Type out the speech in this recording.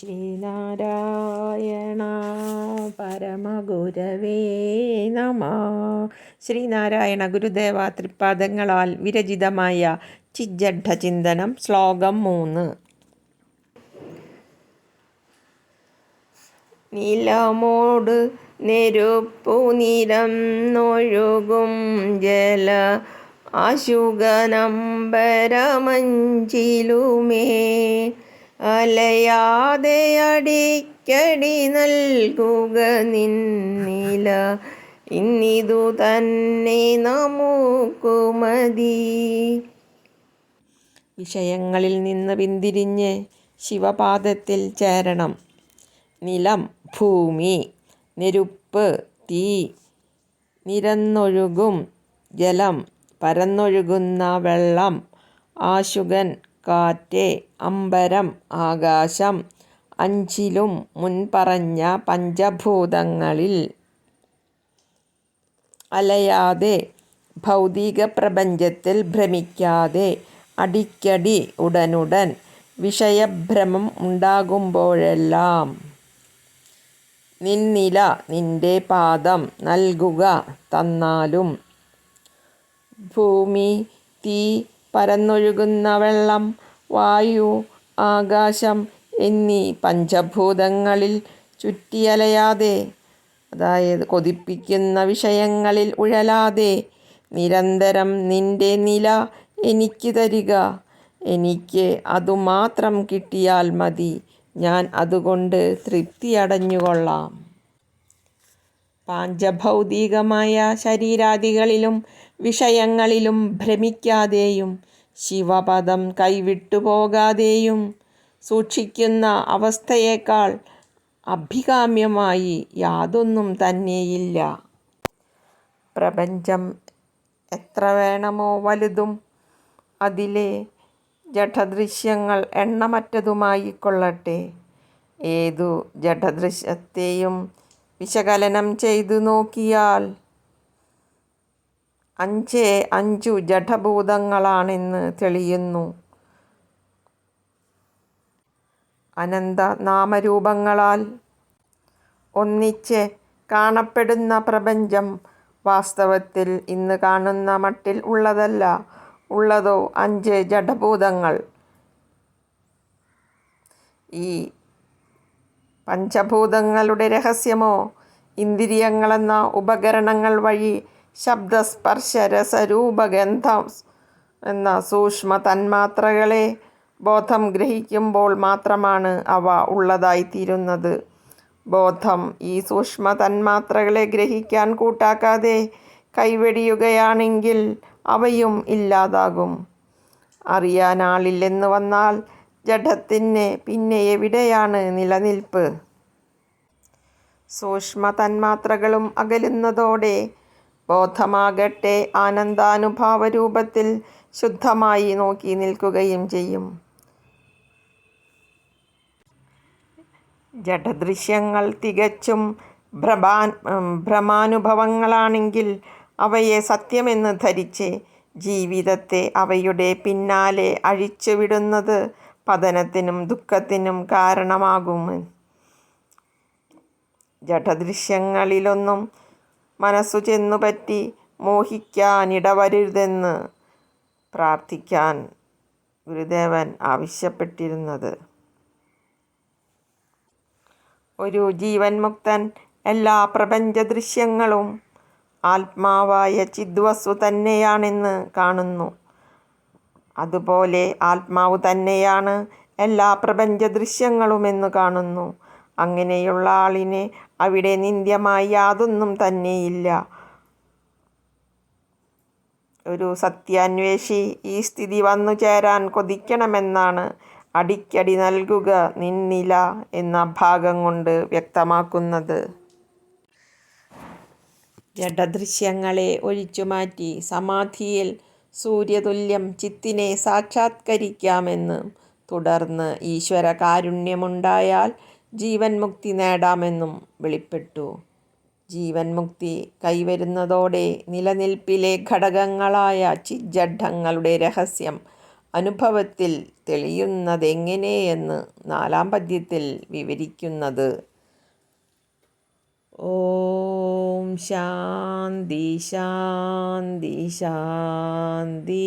ശ്രീനാരായണ പരമഗുരവേ നമ. ശ്രീനാരായണ ഗുരുദേവ തൃപ്പാദങ്ങളാൽ വിരചിതമായ ചിജ്ജഡ ചിന്തനം ശ്ലോകം മൂന്ന്. നീലമോട് നെരുപ്പു നിരം നൊഴുകും ജല ആശുഗനമ്പരമഞ്ചിലുമേ അലയാതെ അടിക്കടി നൽകുക നിന്നില. ഇന്നിതു തന്നെ നമുക്കു മതി. വിഷയങ്ങളിൽ നിന്ന് പിന്തിരിഞ്ഞ് ശിവപാദത്തിൽ ചേരണം. നിലം ഭൂമി നെരുപ്പ് തീ നിരന്നൊഴുകും ജലം പരന്നൊഴുകുന്ന വെള്ളം ആശുകൻ കാറ്റ് അമ്പരം ആകാശം അഞ്ചിലും മുൻപറഞ്ഞ പഞ്ചഭൂതങ്ങളിൽ അലയാതെ ഭൗതിക പ്രപഞ്ചത്തിൽ ഭ്രമിക്കാതെ അടിക്കടി ഉടനുടൻ വിഷയഭ്രമം ഉണ്ടാകുമ്പോഴെല്ലാം നിന്നില നിന്റെ പാദം നൽകുക തന്നാലും ഭൂമി തീ പരന്നൊഴുകുന്ന വെള്ളം വായു ആകാശം എന്നീ പഞ്ചഭൂതങ്ങളിൽ ചുറ്റിയലയാതെ അതായത് കൊതിപ്പിക്കുന്ന വിഷയങ്ങളിൽ ഉഴലാതെ നിരന്തരം നിന്റെ നില എനിക്ക് തരിക. എനിക്ക് അതുമാത്രം കിട്ടിയാൽ മതി. ഞാൻ അതുകൊണ്ട് തൃപ്തിയടഞ്ഞുകൊള്ളാം പാഞ്ചഭൗതികമായ ശരീരാദികളിലും വിഷയങ്ങളിലും ഭ്രമിക്കാതെയും ശിവപദം കൈവിട്ടുപോകാതെയും സൂക്ഷിക്കുന്ന അവസ്ഥയേക്കാൾ അഭികാമ്യമായി യാതൊന്നും തന്നെയില്ല. പ്രപഞ്ചം എത്ര വേണമോ വലുതും അതിലെ ജഡദൃശ്യങ്ങൾ എണ്ണമറ്റതുമായിക്കൊള്ളട്ടെ. ഏതു ജഡദൃശ്യത്തെയും വിശകലനം ചെയ്തു നോക്കിയാൽ അഞ്ചേ അഞ്ചു ജഡഭൂതങ്ങളാണെന്ന് തെളിയുന്നു. അനന്ത നാമരൂപങ്ങളാൽ ഒന്നിച്ച് കാണപ്പെടുന്ന പ്രപഞ്ചം വാസ്തവത്തിൽ ഇന്ന് കാണുന്ന മട്ടിൽ ഉള്ളതല്ല. ഉള്ളതോ അഞ്ച് ജഡഭൂതങ്ങൾ ഈ പഞ്ചഭൂതങ്ങളുടെ രഹസ്യമോ ഇന്ദ്രിയങ്ങളെന്ന ഉപകരണങ്ങൾ വഴി ശബ്ദസ്പർശ രസരൂപഗന്ധം എന്ന സൂക്ഷ്മ തന്മാത്രകളെ ബോധം ഗ്രഹിക്കുമ്പോൾ മാത്രമാണ് അവ ഉള്ളതായിത്തീരുന്നത്. ബോധം ഈ സൂക്ഷ്മ തന്മാത്രകളെ ഗ്രഹിക്കാൻ കൂട്ടാക്കാതെ കൈവെടിയുകയാണെങ്കിൽ അവയും ഇല്ലാതാകും. അറിയാനാളില്ലെന്ന് വന്നാൽ ജഡത്തിന് പിന്നെ എവിടെയാണ് നിലനിൽപ്പ്? സൂക്ഷ്മ തന്മാത്രകളും അകലുന്നതോടെ ബോധമാകട്ടെ ആനന്ദാനുഭാവ രൂപത്തിൽ ശുദ്ധമായി നോക്കി നിൽക്കുകയും ചെയ്യും. ജഡദൃശ്യങ്ങൾ തികച്ചും ഭ്രമാൻ ഭ്രമാനുഭവങ്ങളാണെങ്കിൽ അവയെ സത്യമെന്ന് ധരിച്ച് ജീവിതത്തെ അവയുടെ പിന്നാലെ അഴിച്ചുവിടുന്നത് പതനത്തിനും ദുഃഖത്തിനും കാരണമാകും. ജഡദൃശ്യങ്ങളിലൊന്നും മനസ്സു ചെന്നുപറ്റി മോഹിക്കാനിടവരരുതെന്ന് പ്രാർത്ഥിക്കാൻ ഗുരുദേവൻ ആവശ്യപ്പെട്ടിരുന്നത്. ഒരു ജീവൻ മുക്തൻ എല്ലാ പ്രപഞ്ച ദൃശ്യങ്ങളും ആത്മാവായ ചിദ്വസ്തു തന്നെയാണെന്ന് കാണുന്നു. അതുപോലെ ആത്മാവ് തന്നെയാണ് എല്ലാ പ്രപഞ്ച ദൃശ്യങ്ങളുമെന്ന് കാണുന്നു. അങ്ങനെയുള്ള ആളിന് അവിടെ നിന്ദ്യമായി യാതൊന്നും തന്നെയില്ല. ഒരു സത്യാന്വേഷി ഈ സ്ഥിതി വന്നു ചേരാൻ കൊതിക്കണമെന്നാണ് അടിക്കടി നൽകുക നിന്നില എന്ന ഭാഗം കൊണ്ട് വ്യക്തമാക്കുന്നത്. ജഡദൃശ്യങ്ങളെ ഒഴിച്ചുമാറ്റി സമാധിയിൽ സൂര്യതുല്യം ചിത്തിനെ സാക്ഷാത്കരിക്കാമെന്ന് തുടർന്ന് ഈശ്വര കാരുണ്യമുണ്ടായാൽ ജീവൻ മുക്തി നേടാമെന്നും വെളിപ്പെട്ടു. ജീവൻ മുക്തി കൈവരുന്നതോടെ നിലനിൽപ്പിലെ ഘടകങ്ങളായ ചിജഡ്ഢങ്ങളുടെ രഹസ്യം അനുഭവത്തിൽ തെളിയുന്നതെങ്ങനെയെന്ന് നാലാം പദ്യത്തിൽ വിവരിക്കുന്നത്. ഓം ശാന്തി ശാന്തി ശാന്തി